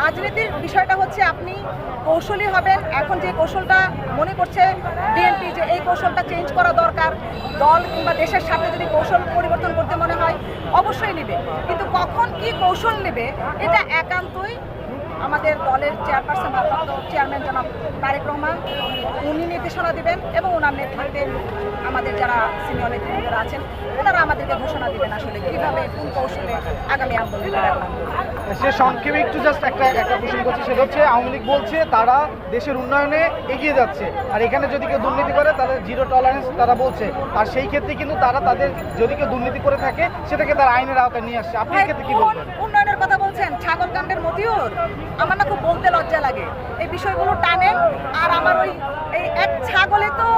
রাজনীতির বিষয়টা হচ্ছে আপনি কৌশলী হবেন। এখন যে কৌশলটা মনে করছে বিএনপি যে এই কৌশলটা চেঞ্জ করা দরকার, দল কিংবা দেশের সাথে যদি কৌশল পরিবর্তন করতে মনে হয়, অবশ্যই নেবে। কিন্তু কখন কি কৌশল নেবে, এটা একান্তই আমাদের দলের চেয়ারপারসন ভারপ্রাপ্ত চেয়ারম্যান জনাব তারেক রহমান, উনি নির্দেশনা দিবেন এবং ওনার নেতৃত্বে যারা সিনিয়র নেতৃত্বরা আছেন ওনারা আমাদেরকে ঘোষণা দিবেন আসলে কীভাবে কোন কৌশলে আগামী আন্দোলন সে সংক্ষেপে একটু জাস্ট একটা একটা প্রশ্ন করছি সেটা হচ্ছে আওয়ামী লীগ বলছে তারা দেশের উন্নয়নে এগিয়ে যাচ্ছে। আর এখানে যদি কেউ দুর্নীতি করে তাহলে জিরো টলারেন্স তারা বলছে। আর সেই ক্ষেত্রে কিন্তু তারা তাদের যদি কেউ দুর্নীতি করে থাকে সেটাকে তারা আইনের আওতায় নিয়ে আসছে। আপনি ভাই, এক্ষেত্রে কি বলবেন? উন্নয়নের কথা বলছেন? ছাগল কাণ্ডের মতিউর? আমার না খুব বলতে লজ্জা লাগে। এই বিষয়গুলো টানেন আর আমার ওই এই এক ছাগলে তো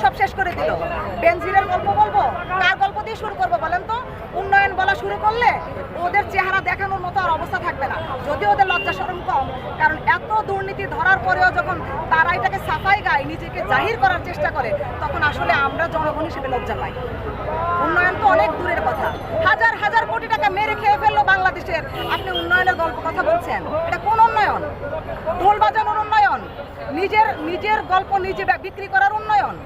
সব শেষ করে দিল। বেনজিরের গল্প বলব? কার গল্প দিয়ে শুরু করব বলেন তো? উন্নয়ন বলা শুরু করলে ওদের চেহারা দেখানোর মতো আর অবস্থা থাকবে না। যদি ওদের লজ্জা শরম কম, কারণ এত দুর্নীতি ধরার পরেও যখন তারা এটাকে সাফাই গায়, নিজেকে জাহির করার চেষ্টা করে, তখন আসলে আমরা জনগণ হিসেবে লজ্জা পাই। উন্নয়ন তো অনেক দূরের কথা। হাজার হাজার কোটি টাকা মেরে খেয়ে ফেলল বাংলাদেশের। আপনি উন্নয়নের গল্প কথা বলছেন। এটা কোন উন্নয়ন? ঢোল বাজানোর উন্নয়ন? নিজের নিজের গল্প নিজে বিক্রি করার উন্নয়ন?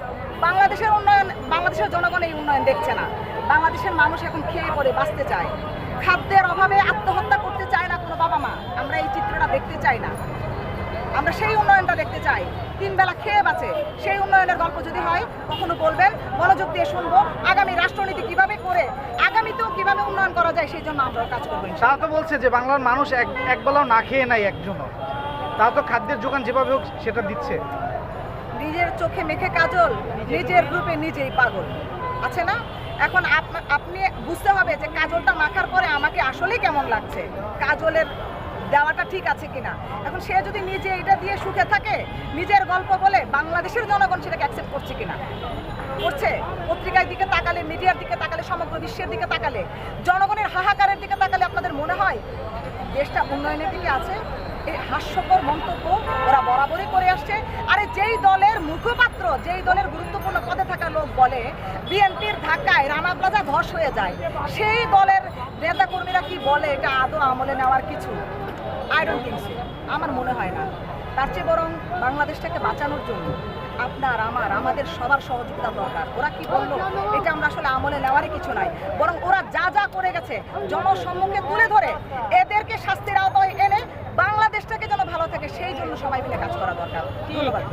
বাংলাদেশের উন্নয়ন, বাংলাদেশের জনগণ এই উন্নয়ন দেখছে না। বাংলাদেশের মানুষ এখন খেয়ে পড়ে, বাঁচতে চায়। খাদ্যের অভাবে আত্মহত্যা করতে চায় না কোনো বাবা মা। আমরা এই চিত্রটা দেখতে চাই না। আমরা সেই উন্নয়নটা দেখতে চাই। তিন বেলা খেয়ে বাঁচে। সেই উন্নয়নের গল্প যদি হয়, কখনো বলবেন? মনোযোগ দিয়ে শুনব। আগামী রাষ্ট্রনীতি কীভাবে করে, আগামীতেও কীভাবে উন্নয়ন করা যায়, সেই জন্য আমরা কাজ করব। তারা তো বলছে যে বাংলার মানুষ এক একবেলাও না খেয়ে নাই একজনও। তারা তো খাদ্যের যোগান যেভাবে হোক সেটা দিচ্ছে। নিজের চোখে মেখে কাজল, নিজের রূপে নিজেই পাগল। আছে না? এখন আপ- আপনি বুঝতে হবে যে কাজলটা মাখার পরে আমাকে আসলেই কেমন লাগছে? কাজলের দেওয়াটা ঠিক আছে কিনা? এখন সে যদি নিজে এটা দিয়ে সুখে থাকে, নিজের গল্প বলে বাংলাদেশের জনগণ সেটাকে অ্যাকসেপ্ট করছে কিনা? করছে? পত্রিকার দিকে তাকালে, মিডিয়ার দিকে তাকালে, সমগ্র বিশ্বের দিকে তাকালে, জনগণের হাহাকারের দিকে তাকালে আপনাদের মনে হয় দেশটা উন্নয়নের দিকে আছে? এই হাস্যকর মন্তব্য ওরা আরে যেই দলের মুখপাত্র, যেই দলের গুরুত্বপূর্ণ পদে থাকা লোক বলে, বিএনপির ধাক্কায় রানা প্লাজা ধস হয়ে যায়। সেই দলের নেতা কর্মীরা কি বলে, এটা আদৌ আমলে নেওয়ার কিছু? আই আমার মনে হয় না। তার চেয়ে বরং বাংলাদেশটাকে বাঁচানোর জন্য আপনার, আমার, আমাদের সবার সহযোগিতা দরকার। ওরা কি বলল, এটা আমরা আসলে আমলে নেওয়ারই কিছু নাই। বরং ওরা যা যা করে গেছে, জনসম্মুখে তুলে ধরে, এদেরকে শাস্তির আওতায় এনে বাংলাদেশটাকে যেন ভালো থাকে, সেই জন্য সবাই মিলে কাজ করা দরকার। ধন্যবাদ।